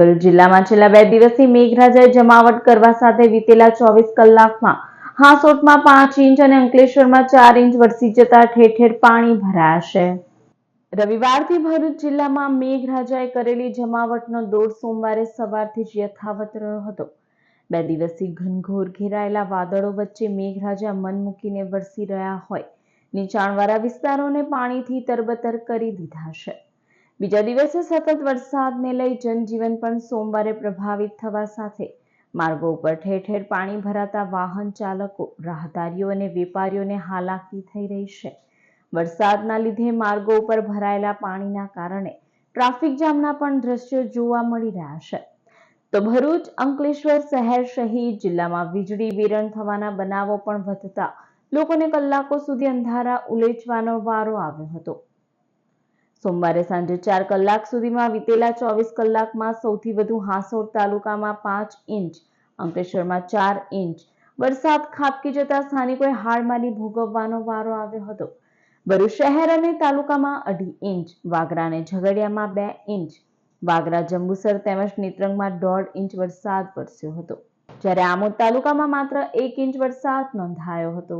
ભરૂચ જિલ્લામાં છેલ્લા બે દિવસથી મેઘરાજાએ જમાવટ કરવા સાથે વીતેલા ચોવીસ કલાકમાં હાંસોટમાં પાંચ ઇંચ અને અંકલેશ્વરમાં ચાર ઇંચ વરસી જતા ઠેર પાણી ભરાયા છે રવિવારથી ભરૂચ જિલ્લામાં મેઘરાજાએ કરેલી જમાવટનો દોર સોમવારે સવારથી જ યથાવત રહ્યો હતો. બે દિવસથી ઘનઘોર ઘેરાયેલા વાદળો વચ્ચે મેઘરાજા મન મૂકીને વરસી રહ્યા હોય. નીચાણવાળા વિસ્તારોને પાણીથી તરબતર કરી દીધા છે. બીજા દિવસે સતત વરસાદને લઈ જનજીવન પણ સોમવારે પ્રભાવિત થવા સાથે માર્ગો ઉપર ઠેર ઠેર પાણી ભરાતા વાહન ચાલકો, રાહદારીઓ અને વેપારીઓને હાલાકી થઈ રહી છે. વરસાદના લીધે માર્ગો ઉપર ભરાયેલા પાણીના કારણે ટ્રાફિક જામના પણ દ્રશ્યો જોવા મળી રહ્યા છે. તો ભરૂચ, અંકલેશ્વર શહેર સહિત જિલ્લામાં વીજળી વિરણ થવાના બનાવો પણ વધતા લોકોને કલાકો સુધી અંધારા ઉલેચવાનો વારો આવ્યો હતો. સોમવારે સાંજે ચાર કલાક સુધીમાં વીતેલા ચોવીસ કલાકમાં સૌથી વધુ હાંસોડ તાલુકામાં પાંચ ઇંચ, અંકલેશ્વરમાં ચાર ઇંચ. વરસાદ ખાબકી જતા સ્થાનિકોએ હાડમારી ભોગવવાનો વારો આવ્યો હતો. ભરૂચ શહેર અને તાલુકામાં અઢી ઇંચ, વાગરા અને ઝઘડિયામાં બે ઇંચ. વાગરા, જંબુસર તેમજ નેત્રંગમાં દોઢ ઇંચ વરસાદ વરસ્યો હતો. જ્યારે આમોદ તાલુકામાં માત્ર એક ઇંચ વરસાદ નોંધાયો હતો.